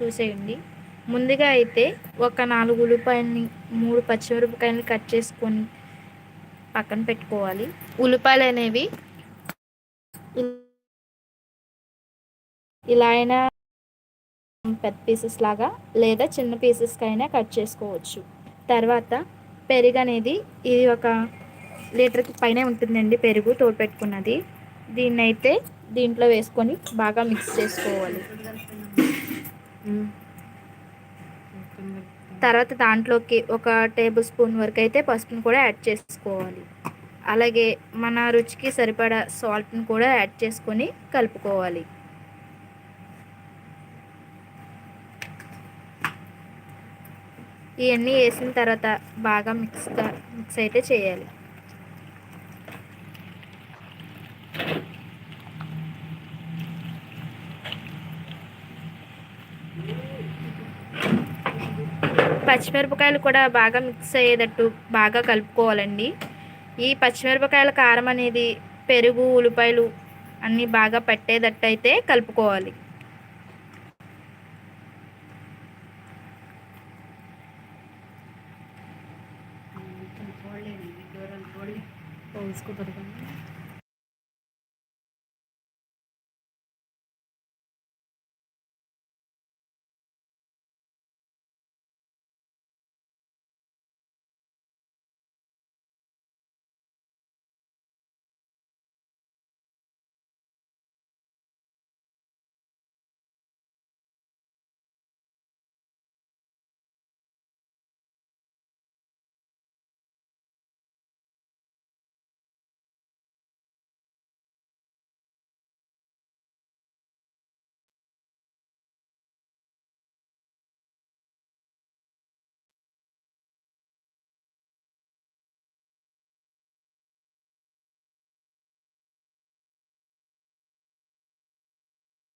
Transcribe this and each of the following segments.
చూసేయండి. ముందుగా అయితే ఒక నాలుగు ఉల్లిపాయలని మూడు పచ్చిమిరపకాయలని కట్ చేసుకొని పక్కన పెట్టుకోవాలి. ఉల్లిపాయలు అనేవి ఇలా అయినా పెద్ద పీసెస్ లాగా లేదా చిన్న పీసెస్కి అయినా కట్ చేసుకోవచ్చు. తర్వాత పెరుగు అనేది ఇది ఒక లీటర్కి పైన ఉంటుందండి పెరుగు తోడు పెట్టుకున్నది. దీన్ని అయితే దీంట్లో వేసుకొని బాగా మిక్స్ చేసుకోవాలి. తర్వాత దాంట్లోకి ఒక టేబుల్ స్పూన్ వరకు అయితే పసుపును కూడా యాడ్ చేసుకోవాలి. అలాగే మన రుచికి సరిపడా సాల్ట్ని కూడా యాడ్ చేసుకొని కలుపుకోవాలి. ఇవన్నీ వేసిన తర్వాత బాగా మిక్స్గా మిక్స్ అయితే చేయాలి. పచ్చిమిరపకాయలు కూడా బాగా మిక్స్ అయ్యేటట్టు బాగా కలుపుకోవాలండి. ఈ పచ్చిమిరపకాయల కారం అనేది పెరుగు ఉల్లిపాయలు అన్నీ బాగా పట్టేటట్టు అయితే కలుపుకోవాలి.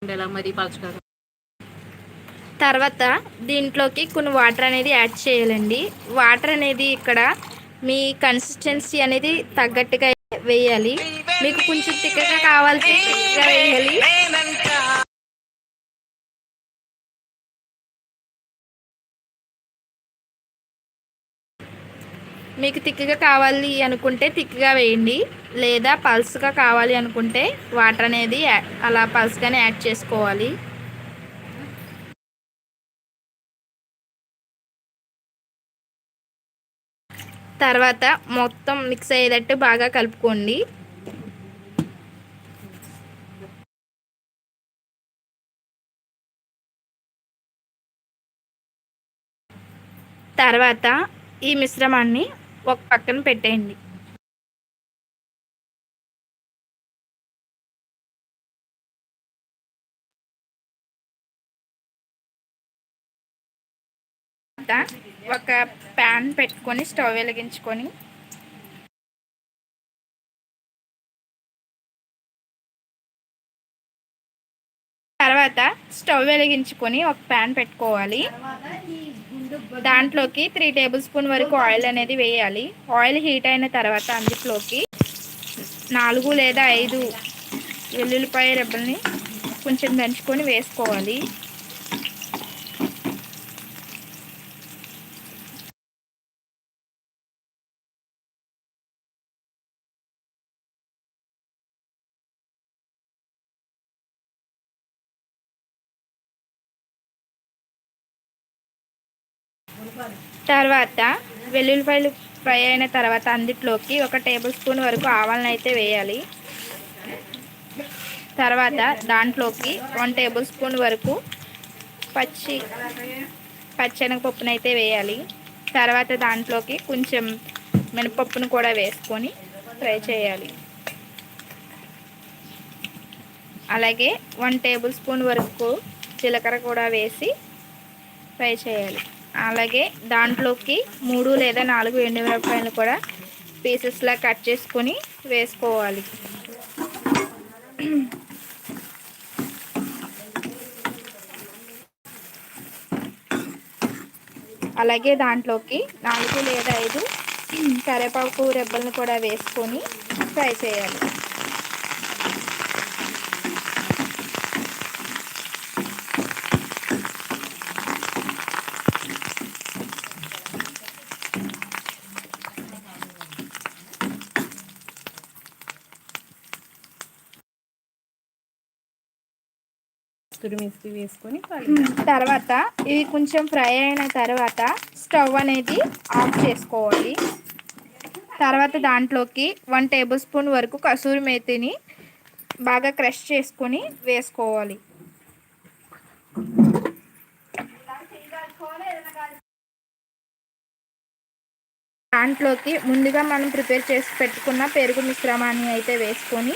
ఉండేలా పలచగా తర్వాత దీంట్లోకి కొన్ని వాటర్ అనేది యాడ్ చేయాలండి. వాటర్ అనేది ఇక్కడ మీ కన్సిస్టెన్సీ అనేది తగ్గట్టుగా వేయాలి. మీకు కొంచెం తిక్కగా కావాల్సి తిక్కగా వేయాలి. మీకు తిక్కగా కావాలి అనుకుంటే తిక్కగా వేయండి. లేదా పల్స్గా కావాలి అనుకుంటే వాటర్ అనేది అలా పల్స్గానే యాడ్ చేసుకోవాలి. తర్వాత మొత్తం మిక్స్ అయ్యేటట్టు బాగా కలుపుకోండి. తర్వాత ఈ మిశ్రమాన్ని ఒక పక్కన పెట్టేయండి. తర్వాత ఒక ప్యాన్ పెట్టుకొని స్టవ్ వెలిగించుకొని తర్వాత స్టవ్ వెలిగించుకొని ఒక ప్యాన్ పెట్టుకోవాలి. దాంట్లోకి త్రీ టేబుల్ స్పూన్ వరకు ఆయిల్ అనేది వేయాలి. ఆయిల్ హీట్ అయిన తర్వాత అందులోకి నాలుగు లేదా ఐదు వెల్లుల్లిపాయ రెబ్బల్ని కొంచెం దంచుకొని వేసుకోవాలి. తర్వాత వెల్లుల్లిపాయలు ఫ్రై అయిన తర్వాత అందిట్లోకి ఒక టేబుల్ స్పూన్ వరకు ఆవాలను అయితే వేయాలి. తర్వాత దాంట్లోకి వన్ టేబుల్ స్పూన్ వరకు పచ్చి పచ్చెనగపప్పును అయితే వేయాలి. తర్వాత దాంట్లోకి కొంచెం మినపప్పును కూడా వేసుకొని ఫ్రై చేయాలి. అలాగే వన్ టేబుల్ స్పూన్ వరకు జీలకర్ర కూడా వేసి ఫ్రై చేయాలి. అలాగే దాంట్లోకి మూడు లేదా నాలుగు ఎండుమిరపకాయలు కూడా పీసెస్లా కట్ చేసుకొని వేసుకోవాలి. అలాగే దాంట్లోకి నాలుగు లేదా ఐదు కరివేపాకు రెబ్బలను కూడా వేసుకొని ఫ్రై చేయాలి. తురిమేసి వేసుకొని తర్వాత ఇవి కొంచెం ఫ్రై అయిన తర్వాత స్టవ్ అనేది ఆఫ్ చేసుకోవాలి. తర్వాత దాంట్లోకి వన్ టేబుల్ స్పూన్ వరకు కసూరి మేతిని బాగా క్రష్ చేసుకొని వేసుకోవాలి. దాంట్లోకి ముందుగా మనం ప్రిపేర్ చేసి పెట్టుకున్న పెరుగు మిశ్రమాన్ని అయితే వేసుకొని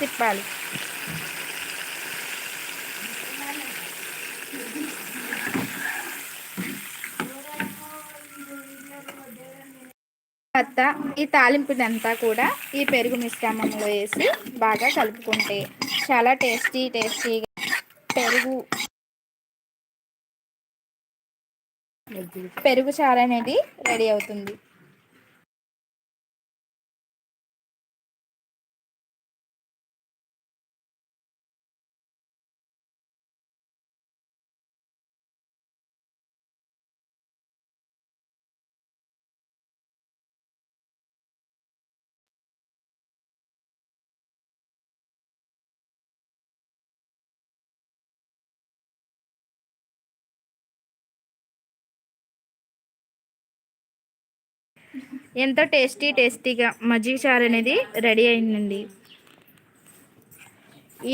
తిప్పాలి. తర్వాత ఈ తాలింపునంతా కూడా ఈ పెరుగు మిశ్రమంలో వేసి బాగా కలుపుకుంటే చాలా టేస్టీ టేస్టీగా పెరుగు పెరుగు చారు అనేది రెడీ అవుతుంది. ఎంతో టేస్టీ టేస్టీగా మజ్జిగ చారు అనేది రెడీ అయిందండి.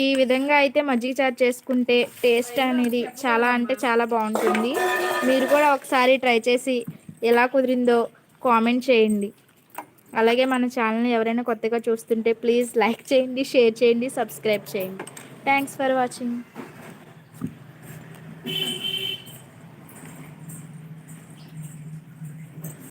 ఈ విధంగా అయితే మజ్జిగ చారు చేసుకుంటే టేస్ట్ అనేది చాలా అంటే చాలా బాగుంటుంది. మీరు కూడా ఒకసారి ట్రై చేసి ఎలా కుదిరిందో కామెంట్ చేయండి. అలాగే మన ఛానల్ని ఎవరైనా కొత్తగా చూస్తుంటే ప్లీజ్ లైక్ చేయండి షేర్ చేయండి సబ్స్క్రైబ్ చేయండి. Thanks for watching.